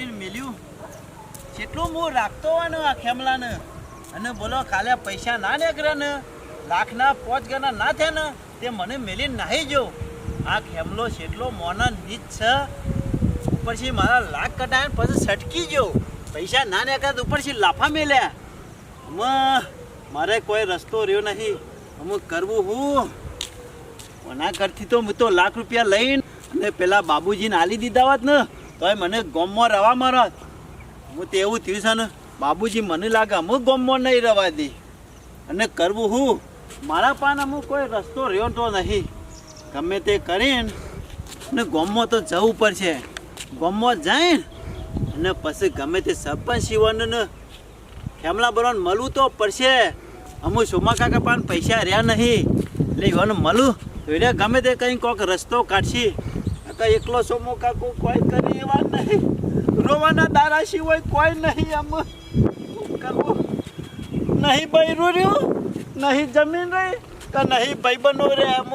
કરીને મેલ્યું. કેટલું હું રાખતો હોય ને આ ખેમલાને, અને બોલો, કાલે પૈસા ના નીકળે ને, લાખના પોચ ગણા ના થયા ને, તે મને મેલી નાહી જો. આ ખેમલો કેટલો મોના નીચ છે, ઉપરથી મારા લાખ કટાય પછી સટકી ગયો પૈસા ના નીકળ્યા ઉપરથી લાફા મેલ્યા આમાં મારે કોઈ રસ્તો રહ્યો નહીં. અમુક કરવું હું? મના કરતી તો હું તો લાખ રૂપિયા લઈને અને પેલા બાબુજીને આલી દીધા હોત ને તોય મને ગોમમાં રવા મારા. હું તો એવું થયું છે ને, બાબુજી મને લાગે અમુક ગોમમાં નહીં રવા દે. અને કરવું હું? મારા પાન અમુક કોઈ રસ્તો રહ્યો તો નહીં. ગમે તે કરીને, અને ગોમમાં તો જવું પડશે. ગોમમાં જાય અને પછી ગમે તે સરપંચ શિવનને ખેમલા બરોન મળવું તો પડશે. અમુક સોમા કાકા પાન પૈસા રહ્યા નહીં. એટલે ઈવન મળું. તો ગમે તે કંઈ કોક રસ્તો કાઢશી. કાકા એકલો સોમો કાકો, કોઈ કરી એવા નહીં. રોવાના દારા સિવાય કોઈ નહીં શું કરવું? નહીં બૈરું રહ્યું, નહીં જમીન રહી કે નહીં ભાઈ બનો રે આમ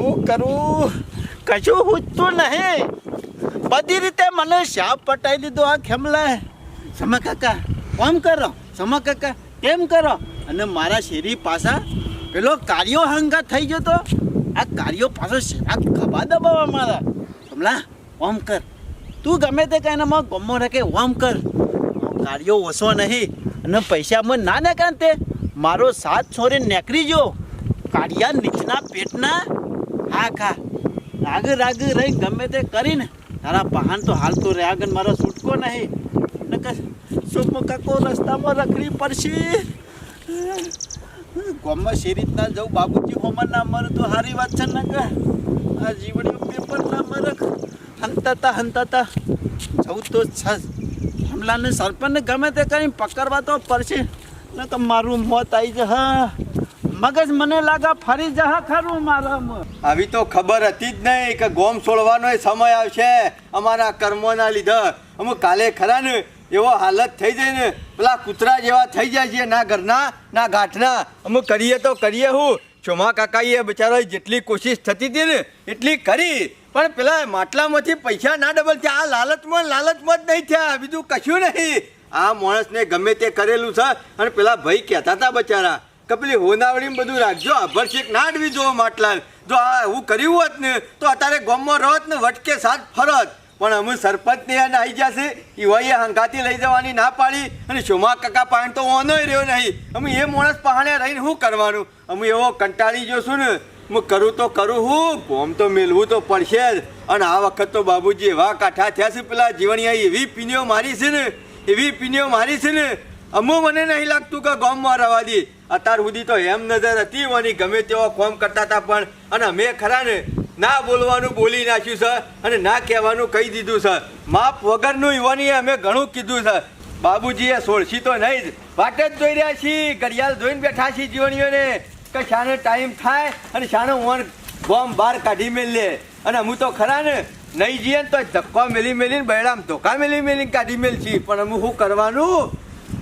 હું કરું કશું પૂછતું નહીં. બધી રીતે મને શાપ પટાઈ દીધો આ ખેમલા. સમા કાકા, કોમ કરો? સમા કાકા, કેમ કરો? અને મારા શેરી પાછા પેલો કાર્યો હંગા થઈ ગયો તો? આ કાર્યો પાછો શેરા ખભા દબાવવા મારા. સમલા ઓમ કર. તું ગમે તે કઈને માં ગમો રાખે ઓમ કર. કાર્યો ઓછો નહીં અને પૈસા મને ના ને કાન તે મારો સાથ છોરે નેકરી જો કાઢિયા નીચના પેટના. હા, ખા. રાગ રાગ રહી ગમે તે કરીને. તારા પહાન તો હાલતો રહ્યા આગળ મારો છૂટકો નહીં. નકર શુભ કાકો રસ્તામાં રખડી પડશે. ગામમાં શી રીતના જવું બાબુજી હોમર ના મરે તો સારી વાત છે ને કે? આ જીવડીઓ પેપર ના મરે હંતાતા હંતાતા. જવું તો હમલાને સરપંચને ગમે તે કરીને પકડવા તો પડશે. ને કે મારું મોત આવી જ મગજ મને લાગા ફરી જહા ખરું મારા આવી તો ખબર હતી જ નહીં કે ગોમ છોડવાનો સમય આવશે અમારા કર્મોના લીધે. અમુક કાલે ખરા ને એવો હાલત થઈ જાય ને પેલા કૂતરા જેવા થઈ જાય છે ના ઘરના, ના ગાંઠના. અમુક કરીએ તો કરીએ હું. ચોમા કાકાએ બિચારો જેટલી કોશિશ થતી હતી ને, એટલી કરી. પણ પેલા માટલામાંથી પૈસા ના ડબલ થયા. આ લાલચમાં લાલચમાં જ નહીં થયા. બીજું કશું નહીં. આ માણસને ગમે તે કરેલું છે. અને પેલા ભાઈ કહેતા હતા બચારા, કે પેલી હોનાવડીમાં બધું રાખજો. અભરશેક ના અડવી જો માટલા જો આ હું કર્યું હોત ને, તો અત્યારે ગામમાં રહત ને, વટકે સાથ ફરત પણ અમે સરપંચને યાદ આવી જશે ઈવાઈએ હંગાથી લઈ જવાની ના પાડી અને શોમા કાકા પાણી તો ઓનો રહ્યો નહીં. અમે એ માણસ પહાણે રહીને શું કરવાનું? અમે એવો કંટાળી જોશું ને. હું કરું તો કરું હું ગોમ તો મેળવું તો પડશે જ. અને આ વખત તો બાબુજી એવા કાઠા થયા છે પેલા જીવણિયા, એવી પીનીઓ મારી છે ને, એવી પીનીઓ મારી છે ને. અમુ મને નહીં લાગતું કે ગોમમાં રવા દી. અત્યાર સુધી તો એમ નજર હતી વની ગમે તેવા કોમ કરતા હતા પણ, અને અમે ખરા ને ના બોલવાનું બોલી નાખ્યું છે અને ના કહેવાનું કહી દીધું છે માપ વગરનું યુવાની અમે ઘણું કીધું છે બાબુજીએ સોળશી તો નહીં જ, વાટ જ જોઈ રહ્યા છીએ, ઘડિયાળ જોઈને બેઠા છીએ જીવણીઓને. કે શાને ટાઈમ થાય અને શાને ઓન બોમ્બ બહાર કાઢી મેલે. અને હું તો ખરા ને નહીં જઈએ ને તો ધક્કો મેલી મેલીને બૈરામ ધોકા મેલી મેલીને કાઢી મેલ છીએ પણ અમે શું કરવાનું?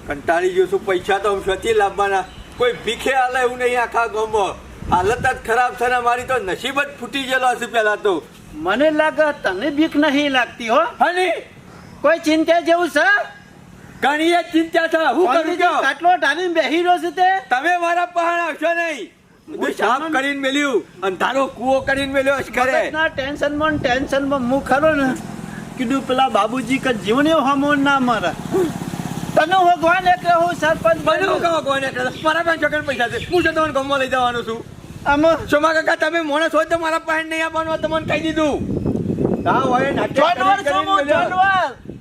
કંટાળી ગયો છું, પૈસા તો અમે શોથી લાવવાના કોઈ ભીખે હાલે એવું નહીં આખા ગામમાં. હાલત જ ખરાબ છે ને મારી તો નસીબ જ ફૂટી ગયેલો હશે પેલા તો. મને લાગે તને બીક નહીં લાગતી હો. હની! કોઈ ચિંતા જેવું છે? ઘણી જ ચિંતા છે. હું કરું છું? કાટલો ઢાલીને બેહી રહ્યો છે તે. તમે મારા પહાડ આવશો નહીં. હું સાફ કરીને મેલ્યું અને તારો કૂવો કરીને મેલ્યો અશ્કરે ટેન્શન ટેન્શનમાં ટેન્શન ટેન્શનમાં હું ખરો ને કીધું પેલા બાબુજી કે જીવણીઓ હમો ના મારા. તને ભગવાન એક હું સરપંચ બને. હું કોને કરે? મારા પાસે ચોકન પૈસા છે. હું તમને ગમવા લઈ જવાનો છું. આમ? સોમા કાકા તમે મોણસ હોય તો મારા પાસે નહીં આપવાનું તમને કહી દીધું. હા હોય જાનવર. જાનવર.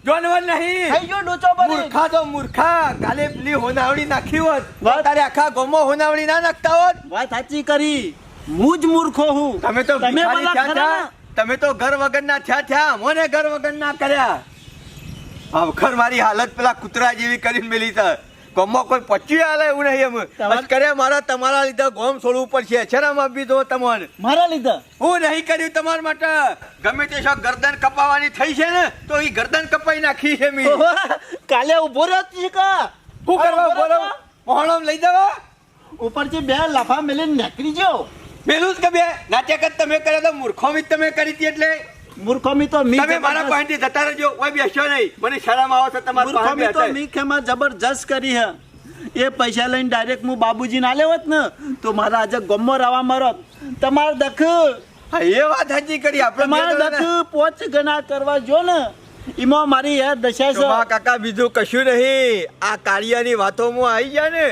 જાનવર નહીં. થઈ ગયો ડોચો બની. મૂર્ખા તો મૂર્ખા. કાલે પેલી હોનાવડી નાખી હોત. તારે આખા ગામમાં હોનાવડી ના નાખતા હોત. વાત સાચી કરી. હું જ મૂર્ખો હું. તમે તો તમે. તમે તો ઘર વગરના થયા થયા. મને ઘર વગર ના કર્યા. વખર મારી હાલત પેલા કૂતરા જેવી કરીને મેલી તા ગમમાં કોઈ પચી આલે એવું નહીં એમ. કરે મારા તમારા લીધે ગોમ છોડવું પડશે. શરમ બી દો તમને મારા લીધે? હું નહીં કર્યું તમારા માટે. ગમે તે શોખ ગરદન કપાવાની થઈ છે ને તો એ ગરદન કપાઈ નાખી છે મી. કાલે ઊભો રહ્યો છે કા? શું કરવા ઊભો રહ્યો? મોહણમ લઈ જવા? ઉપરથી બે લાફા મેલીને નીકળી જાઓ. પેલું જ કે બે? નાટક જ તમે કર્યા તો મૂર્ખો બી તમે કરી હતી એટલે. મૂર્ખોમી તો મી તમે મારા પાસેથી જતા રહેજો કોઈ બેસ્યો નહીં. મને શરમ આવો છે તમારા મૂર્ખોમી તો મી ખેમાં જબરજસ્ત કરી હે. એ પૈસા લઈને ડાયરેક્ટ હું બાબુજીને આલ્યો હોત ને. તો મારા આજે ગમો રવા મારો. તમારે દખ. હા, એ વાત સાચી કરી. આપણે મારા દખ પોચ ગણા કરવા જો ને. એમાં મારી યાર દશા છે. કાકા બીજું કશું નહીં. આ કાર્યની વાતોમાં આવી ગયા ને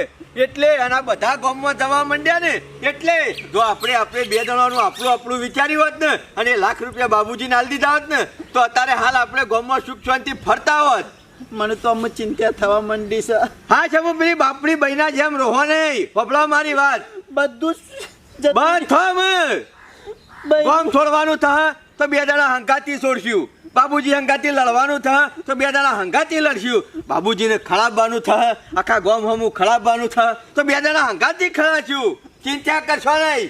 એટલે આના બધા ગામમાં જવા માંડ્યા ને એટલે જો આપણે આપણે બે જણાનું આપણું આપણું વિચાર્યું હોત ને અને લાખ રૂપિયા બાબુજીને હાલ દીધા હોત ને તો અત્યારે હાલ આપણે ગામમાં સુખ શાંતિ ફરતા હોત. મને તો અમુક ચિંતા થવા માંડી છે. હા છે હું પેલી બાપડી બહેના જેમ રહો નહીં. પપડા મારી વાત. બધું બંધ થમ. ગામ છોડવાનું થા તો બે જણા હંકાતી છોડશું. બાબુજી હંગાતી લડવાનું થ તો બે દાડા હંગાતી લડશું. બાબુજીને ખળાબવાનું થ આખા ગોમ હમું ખળાબવાનું થ તો બે દાડા હંગાતી ખળાશું. ચિંતા કરશો નહીં.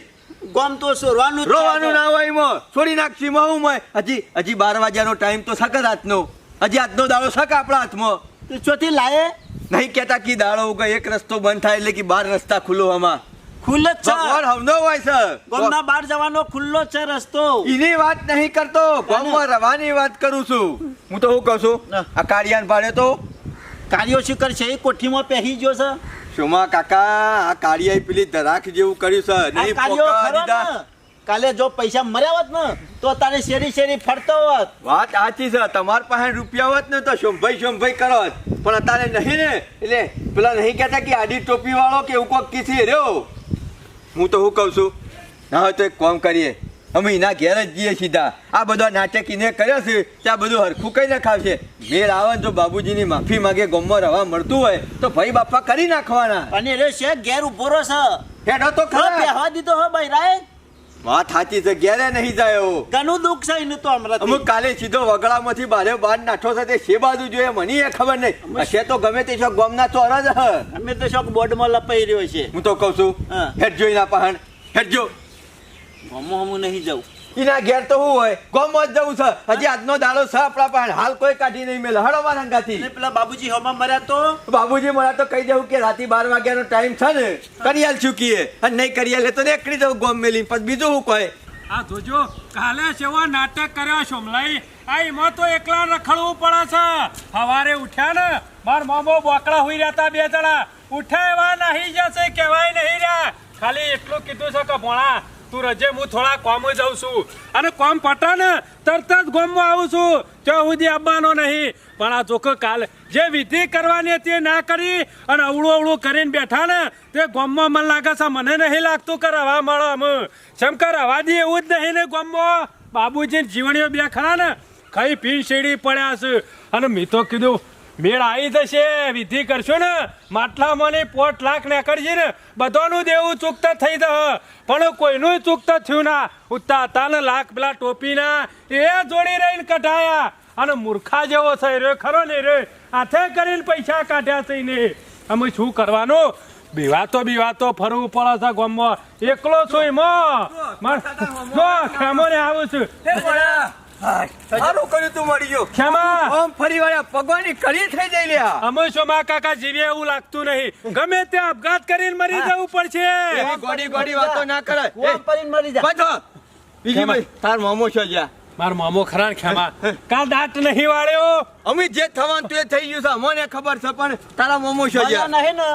ગોમ તો સોરવાનું રોવાનું ના હોય મો છોડી નાખશું મો હું હજી હજી બાર વાગ્યાનો ટાઈમ તો સક રાતનો. હજી આજનો દાડો સક આપણા હાથમાં. તો ચોથી લાયે? નહીં કહેતા કે દાડો ઉગે એક રસ્તો બંધ થાય એટલે કે બાર રસ્તા ખુલ્લો આમાં. ખુલ્લો છે ભગવાન હમનો હોય છે ગોમના બહાર જવાનો ખુલ્લો છે રસ્તો. એની વાત નહીં કરતો. ગામમાં રવાની વાત કરું છું. હું તો હું કહું છું? આ કાળિયાન ભાડે તો કાર્યો શું કરશે? એ કોઠીમાં પહેરી ગયો છે શુમા કાકા આ કાળિયાએ પેલી ધરાખ જેવું કર્યું છે નહીં પોકા દીધા. કાલે જો પૈસા મર્યા હોત ને તો તારે શેરી શેરી ફરતો હોત. વાત સાચી છે તમાર પાસે રૂપિયા હોત ને તો શોભાઈ શોભાઈ કરો પણ અત્યારે નહીં ને. એટલે પેલા નહીં કહેતા કે આડી ટોપી વાળો કે એવું કોક કીધી રહ્યો. હું તો શું કહું છું? ના હોય તો એક કોમ કરીએ. અમે એના ઘેર જ જઈએ સીધા. આ બધા નાટક એને કર્યો છે ત્યાં બધું હરખું કઈ નાખાવશે? મેળ આવે જો બાબુજીની માફી માગે ગમમાં રવા મળતું હોય તો ભાઈ બાપા કરી નાખવાના. અને રે છે ઘેર ઊભો રહો છે. હેડો તો ખરો. દીધો હો બૈરાએ વાત સાચી છે ઘેરે નહીં જાય. ઘણું દુઃખ છે એનું તો હમણાં અમુક કાલે સીધો વગડામાંથી બારે બાર નાઠો છે તે છે બાજુ જોઈએ મને એ ખબર નહીં. છે તો ગમે તે શોખ ગોમના ચોર જ હ. અમે તો શોખ બોર્ડમાં લપાઈ રહ્યો છે. હું તો કહું છું હા. હેડજો એના પહાણ હેડજો હમું હમું નહીં જવું એના ઘેર તો શું હોય ગોમ જ જવું છે. હજી આજનો દાડો છે આપણા પાસે હાલ કોઈ કાઢી નહીં મેલે. હળો મારા પેલા બાબુજી હમા મર્યા તો? બાબુજી મળ્યા તો કહી દઉં કે રાતે બાર વાગ્યાનો ટાઈમ છે ને કરી આલ ચૂકીએ. અને નહીં કરી આલે તો નીકળી જવું ગોમ મેલી પછી બીજું શું કહે આ જોજો કાલે સેવા નાટક કર્યો સોમલાઈ આ એમાં તો એકલા રખડવું પડે છે. સવારે ઉઠ્યા ને માર મામો બોકડા હોઈ રહ્યા તા બે જણા. ઉઠ્યા એવા નહીં જશે કહેવાય નહીં રહ્યા. ખાલી એટલું કીધું છે કે ભોણા તું રજે, હું થોડા કોમ જાઉં છું. અને કોમ પટા ને તરત જ ગોમમાં આવું છું. ત્યાં સુધી આવવાનો નહીં, પણ આ ચોખ્ખો કાલે જે વિધિ કરવાની હતી ના કરી અને અવળું અવળું કરીને બેઠા ને, તે ગોમમાં મને લાગે છે, મને નહીં લાગતું કે રવા મળો અમે કે રવા દી એવું જ નહીં ને ગોમમાં. બાબુજી જીવણીઓ બે ખરા ને ખાઈ પીન શેડી પડ્યા છે? અને મેં તો કીધું મેળ આવી જશે. વિધિ કરશો ને માટલા મને પોટ લાખ ને કરશે ને બધાનું દેવું ચૂકત થઈ જશે પણ કોઈનું ચૂકત થયું ના. ઉતા હતા ને લાખ પેલા ટોપીના એ જોડી રહીને કઢાયા. અને મૂર્ખા જેવો થઈ રહ્યો ખરો ને રે? હાથે કરીને પૈસા કાઢ્યા છે ને અમે શું કરવાનું? બીવાતો બીવાતો ફરવું પડે છે ગામમાં. એકલો છું એમાં. જો ખેમો ને આવું છું. સારું કર્યું તું મળી ગયો ખેમા. ઓમ ફરી વાળા ભગવાનની કરી થઈ જઈ લ્યા. અમે માં કાકા જીવે એવું લાગતું નહીં. ગમે તે આપઘાત કરીને મરી જવું પડશે. એવી ગોડી ગોડી વાતો ના કરે મરી જા. બાજો બીજી ભાઈ તાર મામો છો જ્યાં. માર મામો ખરા ને ખેમા. કા દાંત નહીં વાળ્યો. અમે જે થવાનું તે થઈ ગયું છે. અમને ખબર છે પણ તારા મામો છો મજા નહીં ને.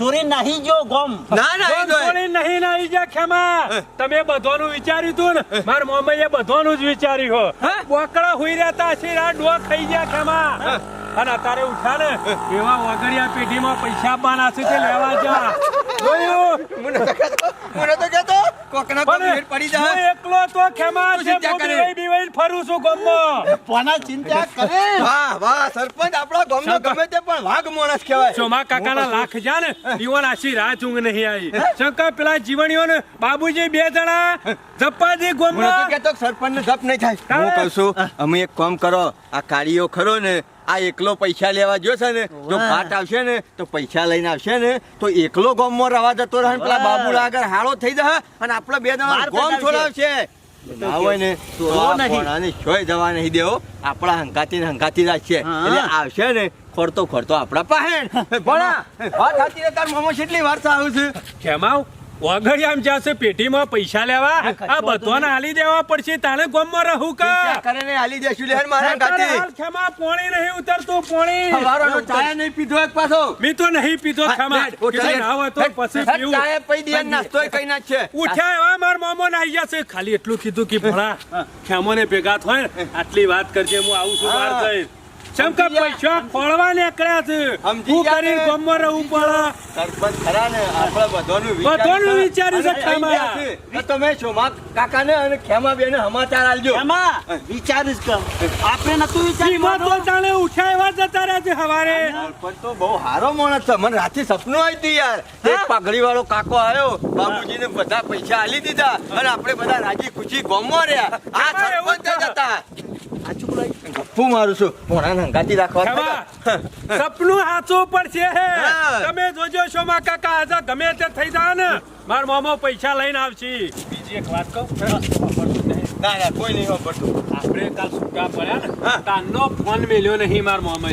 સુરી નાહી ગયો ગોમ. ના ના. છોડીને નહીં ના જા ખેમા તમે બધોનું વિચાર્યું તું ને? માર મોમઈએ બધોનું જ વિચાર્યું હો? બોકડા હુઈ રહેતા છે આ ડો ખાઈ ગયા ખેમા અને અત્યારે ઉઠ્યા ને એવા વગડિયા પેઢીમાં પૈસા આપવાના છે તે લેવા જા. મને તો કહેતો મને તો કહેતો કોકના કોક પણ ભીડ પડી જાય. એકલો તો ખેમા છે ચિંતા બીવાઈ ફરું છું ગામમાં કોના ચિંતા કરે. વાહ વાહ સરપંચ આપણા ગામનો ગમે તે પણ વાઘ માણસ કહેવાય. સોમા કાકાના લાખ જા ને ઈવન આશી રાત ઊંઘ નહીં આવી. શંકર પેલા જીવણીઓ ને બાબુજી બે જણા જપ્પાજી મને તો કેતો સરપંચ ને જપ નહીં થાય? હું કહું છું અમે એક કામ કરો આ કાળીઓ ખરો ને આ એકલો પૈસા લેવા જો છે ને જો વાહ. આવશે ને તો પૈસા લઈને આવશે ને તો એકલો ગામમાં રવા જતો રહે પેલા બાબુ આગળ હાળો થઈ જશે અને આપણે બે જણા ગોમ છોડાવશે. ના હોય તો છોય જવા નહીં દેવો. આપણા હંકાતી ને હંકાતી રાખશે. એટલે આવશે ને ખોરતો ખોરતો આપણા પાસે. ભણા વાત સાચી તાર મામા કેટલી વાર આવું છે? ખેમાવ વગડિયામ જશે પેટીમાં પૈસા લેવા. આ વાંધો બધાને દેવા પડશે. તાણે ગમમાં રહું કા? ચિંતા કરે દેશું લે મારા અત્યારે ખેમા પોણી નહીં ઉતરતું પોણી. સવારનો ચાય નહીં પીધો એક પાછો. મી તો નહીં પીધો ખેમા. હેડ, ઉઠ, કીધું હેડ. ના હોય તો પછી પીવું. ચાય પી દે નાસ્તોય કઈ ના છે. ઉઠ્યા એવા માર મોમો નાઈ જશે ખાલી એટલું કીધું કે ભણા ખેમોને ભેગા થાય આટલી વાત કરજે હું આવું છું બહાર. જઈને ચમ પૈસા ખોળવા નીકળ્યા છે. હું કરી ને? રહું પડે સરપંચ ખરા ને? આપણે બધાનું બધાનું વિચાર્યું છે ખેમા. થઈ ગયા છે. તો તમે શોમા કાકાને અને ખેમા બેને સમાચાર આલજો. એમાં વિચારીશ કે આપણે નતું સીમા તો જાણે ઉઠ્યા એવા જતા રહ્યા છે હવારે. સરપંચ તો બહુ હારો માણસ છે. મને રાતે સપનું આવી હતું યાર. એક પાઘડી વાળો કાકો આવ્યો. બાબુજીને બધા પૈસા આલી દીધા. અને આપણે બધા રાજી ખુશી ગોમમાં રહ્યા. આ સરપંચ જ જ હતા ગપ્પુ મારું છું મોણા હંગાતી રાખવા સપનું સાચું પડશે હે. હા. તમે જોજો શોમાં કાકા આજે ગમે તે થઈ જા ને. માર મામો પૈસા લઈને આવશે. બીજી એક વાત કહું ના ના કોઈ નહીં વાપરતું આપણે કાલ સુકા પડ્યા ને તાનો ફોન મેલ્યો નહીં માર મોમે.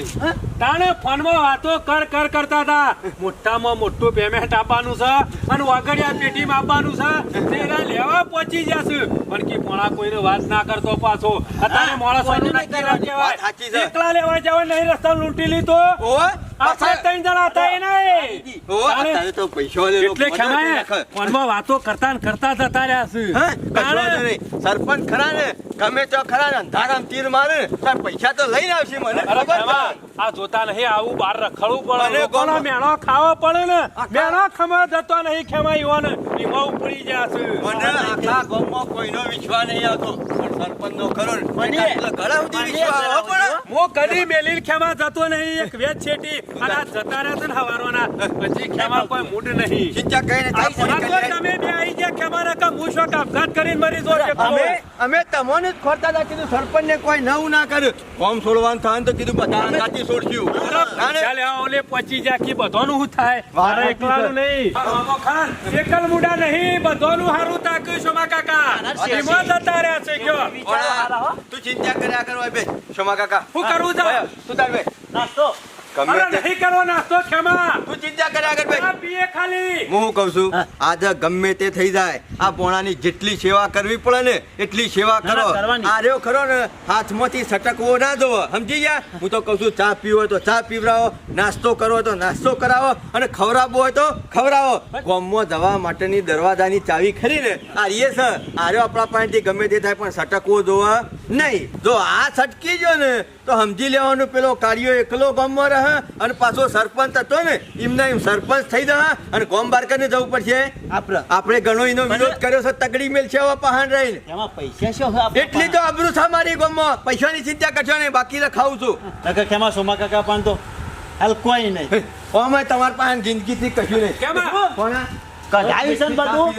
તાણે ફોનમાં વાતો કર કર કરતા હતા. મોટામાં મોટું પેમેન્ટ આપવાનું છે અને વાગડિયા પેટીમાં આપવાનું છે. તેના લેવા પહોંચી જશે. પણ કે પોણા કોઈને વાત ના કરતો પાછો. અત્યારે માણસોનું કોઈને નહીં ના કહેવાય. એકલા લેવા જવા નહીં રસ્તા લૂંટી લીધો. ઓય. વાતો કરતા કરતા જતા રહ્યા છે. સરપંચ ખરા ને? ગમે તો ખરા ને અંધારામ તીર મારે તાર પૈસા તો લઈને આવશે મને. ખબર આ જોતા નહીં આવું બહાર રખડવું પડે. લોકોનો મેણો ખાવો પડે ને. મેણો ખમા જતો નહીં ખેમા ઈવોને ઈમો ઉપડી જશે મને આખા ગામમાં કોઈનો વિશ્વાસ નહીં આવતો. પણ સરપંચનો ખરો મને- ઘણા સુધી વિશ્વાસ આવવો પડે. હું કદી મેલીન ખેમા જતો નહીં. એક વેચ છેટી અને આ જતા રહ્યા ને હવારોના. પછી ખેમા કોઈ મૂડ નહીં. ચિંતા કઈને ચા આ પાણી તો કરી લે. તમે બે આઈ ગયા ખેમા રકા હું શોક આપઘાત કરીને મરી જો અમે અમે તમને જ ખોરતા હતા કીધું સરપંચને કોઈ નવું ના કર્યું કોમ છોડવાનું થાય તો કીધું બધા સાચી છોડશું. ચાલે ઓલે પચી જા બધાનું શું થાય? મારે એકલાનું નહીં. એકલ મુડા નહીં બધાનું હારું તાક્યું શોમા કાકા. રહ્યા છે કયો. તું ચિંતા કર્યા કરવા બે શોમા કાકા. શું કરવું? તું તાર બે નાસ્તો. ગમે તે નહીં કરવો નાસ્તો ખેમા તું ચિંતા કર્યા કર બે પીએ ખાલી. હું શું કહું છું? આજે ગમે તે થઈ જાય. આ પોણાની જેટલી સેવા કરવી પડે ને એટલી સેવા કરો. આ રહ્યો ખરો ને હાથમાંથી સટકવો ના સમજી ગયા? હું તો કહું છું ચા પીવો હોય તો ચા પીવડાવો નાસ્તો કરવો તો નાસ્તો કરાવો અને ખવડાવવો હોય તો ખવડાવો. ગામમાં જવા માટેની દરવાજાની ચાવી ખરી ને? આ રીએ છે આ રહ્યો આપણા પાસેથી ગમે તે થાય પણ સટકવો જોવા નહીં. જો આ સટકી ગયો ને તો સમજી લેવાનું પેલો કાર્યો એકલો ગામમાં રહે. અને પાછો સરપંચ હતો ને એમના એમ સરપંચ થઈ જશે અને ગામ બાર કરીને જવું પડશે. આપણે ઘણો એનો વિરોધ કર્યો છે તગડી મેલ છે પહાણ રહીને. એમાં પૈસા શું એટલી તો આબરૂ છે મારી ગોમમાં. પૈસાની ચિંતા કરશો ને બાકી તો ખાવું છું. ખેમા સોમા કાકા પણ તો હાલ કોઈ નહીં. ઓમે તમાર પાસે જિંદગીથી કશું નહીં. છે બધું.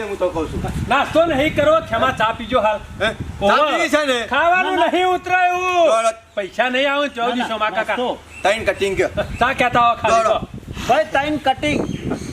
હું તો કહું છું. નાસ્તો નહીં કરો ખેમા ચા પીજો હાલ. હે? ચા પીવી છે ને? ખાવાનું નહીં ઉતરાયું. પૈસા નહીં આવું ચોજી શોમા કાકા. ત્રણ કટિંગ કયો ચા કહેતા હો ખાલી. ભાઈ તૈન કટિંગ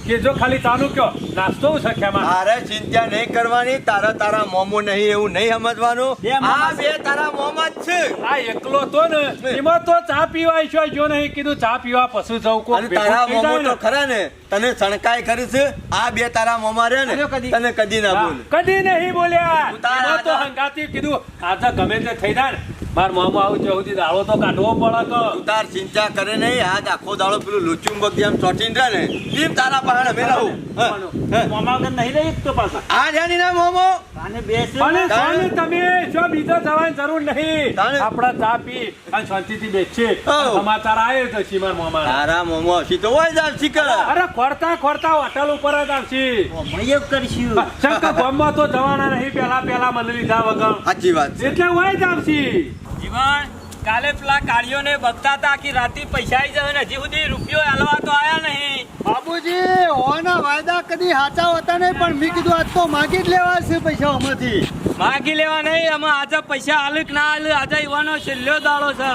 કે જો ખાલી તાનું કયો નાસ્તો છે ખેમા તારે ચિંતા નહીં કરવાની તારા તારા મોમો નહીં એવું નહીં સમજવાનું. આ બે તારા મોમો જ છે. આ એકલો તો ને એમાં તો ચા પીવા છો જો નહીં કીધું ચા પીવા પશુ જવું કો તારા મોમો તો ખરા ને તને સણકાય કરી છે આ બે તારા મોમા રે ને. તને કદી ના બોલ. કદી નહીં બોલ્યા. તારા તો હંગાતી કીધું આજે ગમે તે થઈ જાય ને માર મામો આવું છે સુધી દાળો તો કાઢવો પડે તો. ઉતાર ચિંતા કરે નહીં આજ આખો દાળો પેલું લુચું બગ જેમ ચોટીને રહે ને એમ તારા પહાડ અમે રહું. હા, હા. મોમા વગર નહીં રહી તો પાછા. આ જાની ના મોમો આને બેસ પણ તાણે- તમે જો બીજો જવાની જરૂર નહીં. આપણા ચા પી અને શાંતિથી બેસશે. સમાચાર આવે તો સીમાર મામા તારા મોમો હસી તો હોય જ આવશી અરે ખોરતા ખોરતા હોટલ ઉપર જ આવશી. મય કરીશું. શંકર ગામમાં તો જવાના નહીં પેલા પેલા મને લીધા વગર. સાચી વાત છે. એટલે હોય જ આવશી. જીવન. કાલે પેલા કાળીઓને બગતા હતા આખી રાતે પૈસા આવી જાય હજી સુધી રૂપિયો હાલવા તો આયા નહીં. બાબુજી ઓના વાયદા કદી સાચા હોતા નહીં પણ મેં કીધું આજ તો માગી જ લેવા છે પૈસા આમાંથી. માગી લેવા નહીં અમે આજે પૈસા આલુ ના હાલ આજે ઈવાનો છેલ્લો દાડો છે.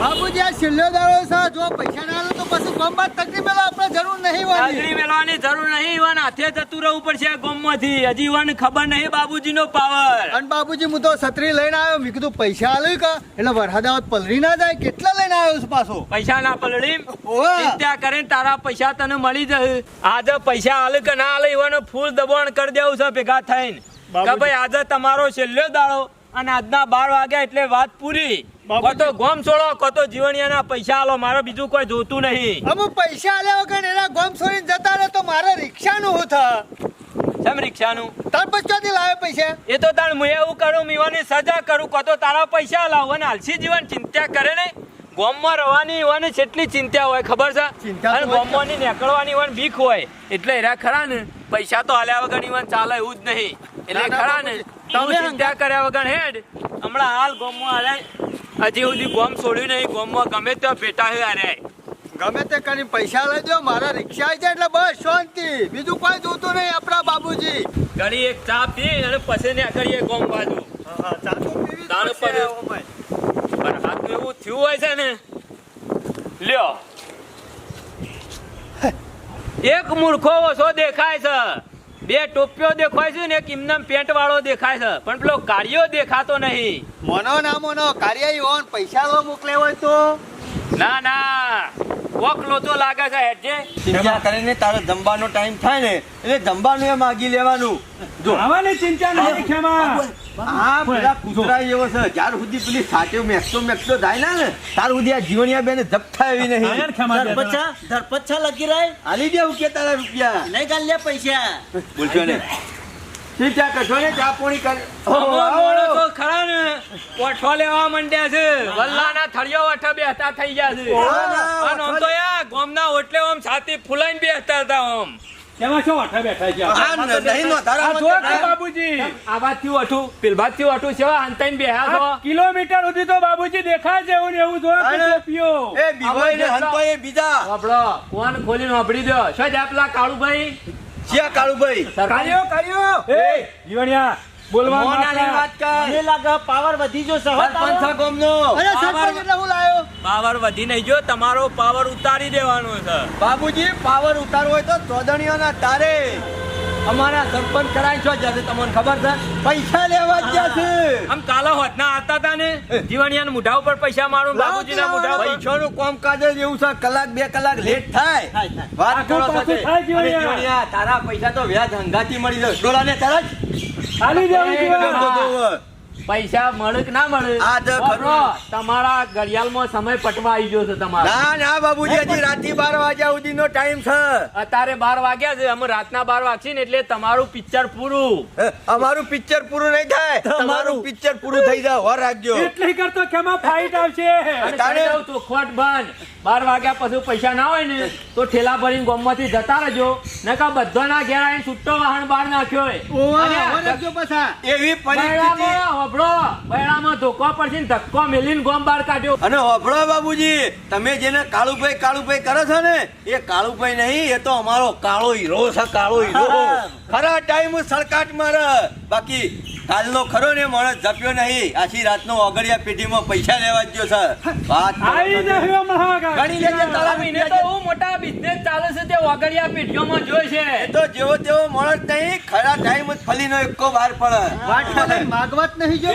બાબુજી આ છેલ્લો દાડો છે જો પૈસા ના પછી ગોમમાં તકલીફ મેળો આપણે જરૂર નહીં હોય તકલીફ મેળવાની જરૂર નહીં ઈવાન હાથે જતું રહેવું પડશે આ ગામમાંથી. હજી વન ખબર નહીં બાબુજીનો પાવર. અને બાબુજી હું તો છત્રી લઈને આવ્યો મેં કીધું પૈસા આલ્યું કે? એટલે વરસાદ પલરી ના જાય? કેટલા લઈને આવ્યો છું પાછો? પૈસા ના પલળી. ચિંતા કરીને તારા પૈસા તને મળી જશે આજે પૈસા આલે કે ના આલે ઈવાનો ફૂલ દબાણ કરી દેવું છે ભેગા થઈને. કે ભાઈ આજે તમારો છેલ્લો દાડો અને આજના બાર વાગ્યા એટલે વાત પૂરી. કોતો ગોમ છોડો કોતો જીવણિયાના પૈસા આલો મારે બીજું કોઈ જોતું નહીં. અમુ પૈસા આલ્યા વગર એના ગોમ છોડીને જતા રહે તો મારે રિક્ષાનું હું થા કેમ રિક્ષાનું? તાર પછી લાવે પૈસા? એ તો તાર હું એવું કરું મીવાની સજા કરું કોતો તારા પૈસા લાવો અને આલસી જીવન ચિંતા કરે ને ગોમમાં રહેવાની ઈવાની કેટલી ચિંતા હોય ખબર છે? અને હોય. ગોમમાંની નીકળવાની હોય બીક હોય. એટલે એરા ખરા ને પૈસા તો હાલ્યા વગર ઈવન ચાલે એવું જ નહીં. એટલે ના, ના, ખરા ને તમે ચિંતા કર્યા વગર હેડ હમણાં હાલ ગોમમાં હાલે હજી સુધી ગોમ છોડ્યું નહીં ગોમમાં ગમે ત્યાં ભેટા હોય અરે. ગમે તે કરીને પૈસા લઈ દો મારા રિક્ષા આવી જાય એટલે બસ શાંતિ. બીજું કોઈ જોતું નહીં આપણા બાબુજી ઘડી એક ચા પી અને પછી ને કરીએ ગોમ બાજુ. પર પણ હાથમાં એવું થયું હોય છે ને. લ્યો. એક મૂર્ખો ઓછો દેખાય છે. બે ટોપીઓ દેખાય છે ને એક ઇમનામ પેન્ટ વાળો દેખાય છે. પણ પેલો કાર્યો દેખાતો નહીં. મોનો ના મનો કાર્ય ઓન પૈસા લો મોકલે હોય તો? ના ના. કોક લોચો લાગે છે હેડજે ચિંતા કરીને તારે જમવાનો ટાઈમ થાય ને એટલે જમવાનું એ માગી લેવાનું. જો. આવવાની ચિંતા નહીં ખેમા. આ પેલા કૂતરા એવો છે. જ્યાર સુધી પેલી સાચો મેક્સો મેક્સો થાય ને ત્યાર સુધી આ જીવનિયા બેને જપ એવી નહીં. આયન ખેમા દે તો. ધરપચ્છા ધરપચ્છા લગી રહે આલી દેવું કે તારા રૂપિયા. નહીં ગાલ લે પૈસા. બોલશો ને. ચિંતા કરશો ને? ચા પોણી કર. અમો ખરા ને. કોઠો લેવા મંડ્યા છે. વલ્લાના થળિયો વઠે બેહતા થઈ ગયા છે. અને આમ તો ગોમના ઓટલે આમ છાતી ફૂલાઈને હતા ખેમા શું બેઠા છે? જો બાબુજી. આ છો કિલોમીટર સુધી તો બાબુજી દેખાય છે એવું ને એવું જો એ હંતો એ બીજા. વાપડો કોણ દો? શું છે આપલા કાળુભાઈ? શિયા કાળુભાઈ. કાર્યો કાર્યો. એ જીવણિયા બોલવા મોનાની વાત કર. મને લાગે પાવર વધી ગયો છે હો તારો. સરપંચ ગોમનો. અરે સરપંચ એટલે હું લાયો. પાવર વધી નહીં જો તમારો પાવર ઉતારી દેવાનો છે બાબુજી પાવર ઉતારવો હોય તો ચોદણીઓના તારે. અમારા સરપંચ કરાય છો જશે તમને ખબર છે. પૈસા લેવા જ છે. આમ કાલો હોતના આવતા હતા ને? જીવણિયાના મુઢા ઉપર પૈસા મારું બાબુજીના મુઢા ઉપર. પૈસાનું કામકાજ જ એવું છે. કલાક બે કલાક લેટ થાય. વાત કરો સાથે. જીવણિયા. જીવણિયા, તારા પૈસા તો વ્યાજ હંગાતી મળી જાય. ડોલાને તરત ખાલી દેવું. પૈસા મળે કે ના મળે? આ તો ખરું. તમારા ઘડિયાળમાં સમય પટવા આવી ગયો છે તમારો. ના ના બાબુજી હજી રાતથી બાર વાગ્યા સુધી નો ટાઈમ છે. અત્યારે બાર વાગ્યા છે. અમે રાતના બાર વાગશે ને એટલે તમારું પિક્ચર પૂરું. અમારું પિક્ચર પૂરું નહીં થાય. તમારું પિક્ચર પૂરું થઈ જાય હોર રાખજો. એટલી કરતો કેમાં ફાઈટ આવશે? તારે- ચોખવટ બંધ બાર વાગ્યા પછી પૈસા ના હોય ને તો ઠેલા ભરીને ગોમમાંથી જતા રહેજો. નકા બધાના ઘેર આવીને છૂટો વાહન બહાર નાખ્યો હોય. એવી પરિસ્થિતિ બૈરામાં હોભળો, બૈરામાં ધોકો પડશે ને ધક્કો મેલીને ગોમ બહાર કાઢ્યો. અને હોભળો બાબુજી તમે જેને કાળુભાઈ કાળુભાઈ કરો છો ને એ કાળુભાઈ નહીં એ તો અમારો કાળો હીરો છે કાળો હીરો. ખરા ટાઈમ સળકાટ મારે બાકી કાલનો ખરો ને માણસ જપ્યો નહીં. આખી રાતનો ઓગળિયા પેઢીમાં પૈસા લેવા ગયો સર. વાત આવી છો મહાગા ગણી લેજે તારા મહિને તો હું મોટા બિઝનેસ ચાલે છે તે ઓગળિયા પેઢીઓમાં જોઈ છે. એ તો જેવો તેવો માણસ નહીં ખરા ટાઈમ જ ફલીનો એકો વાર પડે. માગવત નહીં જો.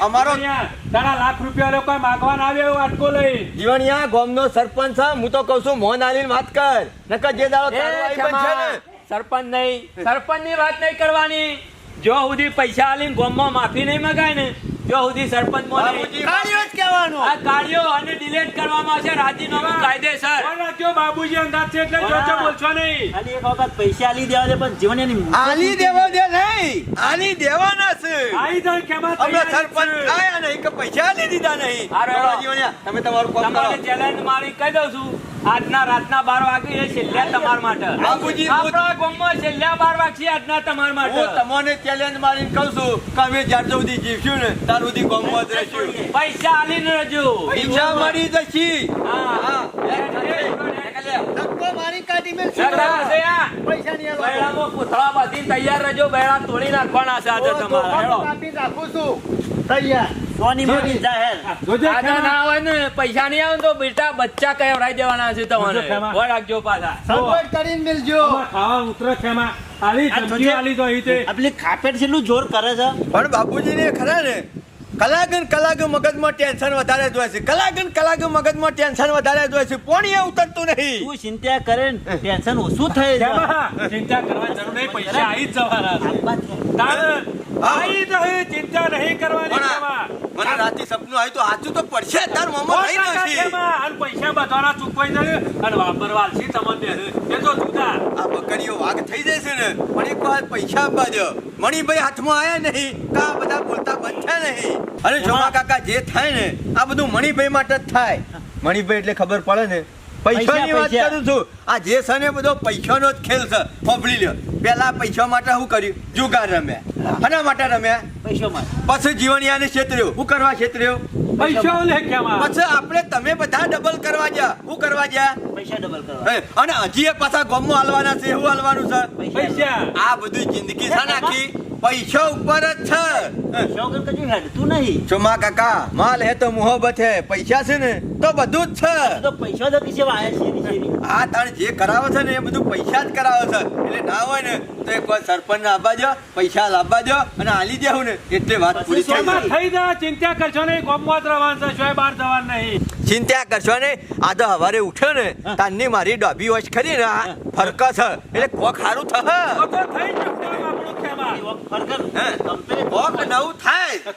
અમારો- જીવણિયા, તારા લાખ રૂપિયા લોકો માગવા ના આવે એવો આટકો લઈ. જીવણિયા ગોમનો સરપંચ હું તો કહું છું મોહન આલીને વાત કર. નકર જે દાડો તારો આઈ બનશે ને. સરપંચ નહીં. સરપંચની વાત નહીં કરવાની. જો સુધી પૈસા આલીને ગોમમાં માફી નહીં મગાય ને જો સુધી સરપંચમાં બાબુજી, કાર્યો જ કહેવાનું. આ કાર્યો અને ડિલેટ કરવામાં આવશે રાજીનામું કાયદેસર. રાખ્યો બાબુજી અંદાજ છે એટલે જોજો બોલશો નહીં. અને એક વખત પૈસા આલી દેવા દે પણ જીવન એની આલી દેવા દે નહીં. આલી દેવાના છે. આઈ જાય ખેમા અમે સરપંચ છે. આયા નહીં કે પૈસા આલી દીધા નહીં. આરો જીવન તમે તમારું કામ કરો. તમારે ચેલેન્જ મારી કહી દઉં છું. આજના રાતના બાર વાગે એ છેલ્લા તમારા માટે. બાપુજી આપણા ગામમાં છેલ્લા બાર વાગશે આજના તમારા માટે. હું તમને ચેલેન્જ મારીને કહું છું કે અમે જ્યાં સુધી જીવશું ને ત્યાં સુધી ગામમાં જ રહીશું. પૈસા આલીને રહેજો. પૈસા મળી જશે. હા. હા. તૈયાર રહેજો. બૈરા તોડી નાખવાના છે આજે તમારા. હેડો. કાપી રાખું છું. તૈયાર. સોની મોની જાહેર. જોજે ના હોય ને પૈસા નહીં આવે તો બેટા બચ્ચા કહેવડાવી દેવાના છે તમારે જોજો ખેમા. રાખજો પાછા. સગવડ કરીને મેલજો. ખાવા ઉતરે આલી ધમકી આલી તો અહીં તે આપલી ખાપેટ છેલ્લું જોર કરે છે. પણ બાપુજીને ખરા ને કલાકન કલાક મગજમાં ટેન્શન વધારે જ છે. કલાકન કલાક મગજમાં ટેન્શન વધારે જ હોય છે. પોણીએ ઉતરતું નહીં. તું ચિંતા કરે ને ટેન્શન ઓછું થઈ છે ચિંતા કરવા જરૂર નહીં પૈસા આવી જ જવાના. તાર હા. રહે ચિંતા નહીં કરવાની. મને રાતે સપનું આવ્યું તો સાચું તો પડશે. તાર મમ્મો નહીં નથી અને પૈસા બધાના ચૂકવાઈ જાય અને વાપરવા છે તમને એ તો જુદા આ બકરીઓ વાઘ થઈ જશે ને પણ એક વાર પૈસા આપવા દો મણિભાઈ હાથમાં આયા નહીં કા બધા બોલતા બંધ થયા નહીં અને જોમા કાકા જે થાય ને આ બધું મણિભાઈ માટે જ થાય મણિભાઈ એટલે ખબર પડે ને પૈસાની વાત કરું છું. આ જે છે ને બધો પૈસાનો જ ખેલ છે. લ્યો પેલા પૈસા માટે શું કર્યું? જુગાર રમ્યા આના માટે રમ્યા પૈસા માં પછી જીવનિયાને છેતર્યો. હું કરવા છેતર્યો? પૈસા લે પછી આપણે તમે બધા ડબલ કરવા ગયા હું કરવા ગયા પૈસા ડબલ કરવા. અને હજી એ પાછા ગોમમાં હાલવાના છે. એવું હાલવાનું છે? પૈસા. આ બધી જિંદગી છે નાખી પૈસા ઉપર જ છે. હેડતું નહીં. ચોમા કાકા માલ હે તો મોહબત હે પૈસા છે ને તો બધું જ છે. તો પૈસા તો પીછે વાયા શેરી. આ તાણ જે કરાવે છે ને એ બધું પૈસા જ કરાવે છે. એટલે ના હોય ને તો સરપંચ ને આપવા દો પૈસા લાવવા દો અને આલી દેવું ને એટલે વાત પૂરી થઈ જાય. જા ચિંતા કરશો નહીં ગોમમાં જ રહેવાનું છે બહાર જવાનું નહીં. ચિંતા કરશો નહીં આ તો હવારે ઉઠ્યો ને તારની મારી ડોબી વોશ ખરી ને ફરક છે એટલે કોક સારું થશે.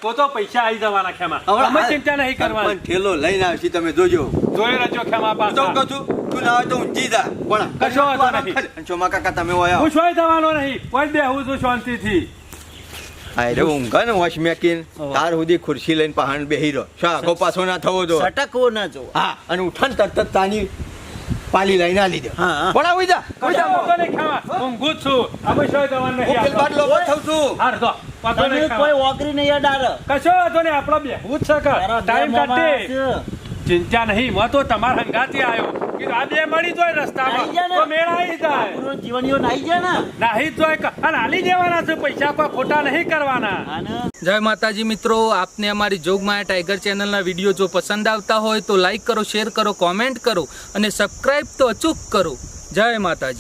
તો જ પૈસા આવી જવાના ખેમા હવે તમે ચિંતા નહીં કરવાની. ઠેલો લઈને આવશે તમે જોજો. જોઈ રહેજો ખેમા હું તો કહું છું તું ના હોય તો ઊંચી જા. પણ કશો વાંધો નહીં. ચોમા કાકા તમે હોય હું શોય જવાનો નહીં. કોઈ બેહું છું શાંતિથી. આ રે ને વોશ મેકીન તાર સુધી ખુરશી લઈને પહાણ બેહી રહ્યો શું આખો પાછો ના થવો જો. સટકવો ના જો હા અને ઉઠન તરત તાની પાલી લઈને આલી દો. હા, હા. પણ આવી જા. આવી કશો જા વાંધો નહીં ખેમા ઊંઘું છું. અમે શોય જવાનું હું નહીં પેલ બાટલો પર થઉં છું. હાર તો વાંધો તમે નહીં કોઈ ખેમા. નહીં અડાર કશો વાંધો નહીં. આપણો બેહું જ છે બે ટાઈમ કાઢી. ચિંતા નહીં હું તો તમારા હંગાથી આવ્યો. આ બે મળી જા રસ્તામાં તો મેળ આવી જાય. જીવનીઓ નાહી જાય ને નાહી જોય અને હાલી દેવાના છે પૈસા કોઈ ખોટા નહીં કરવાના. જય માતાજી મિત્રો આપને અમારી જોગમાયા ટાઈગર ચેનલના વીડિયો જો પસંદ આવતા હોય તો લાઈક કરો શેર કરો કોમેન્ટ કરો અને સબસ્ક્રાઈબ તો અચૂક કરો. જય માતાજી.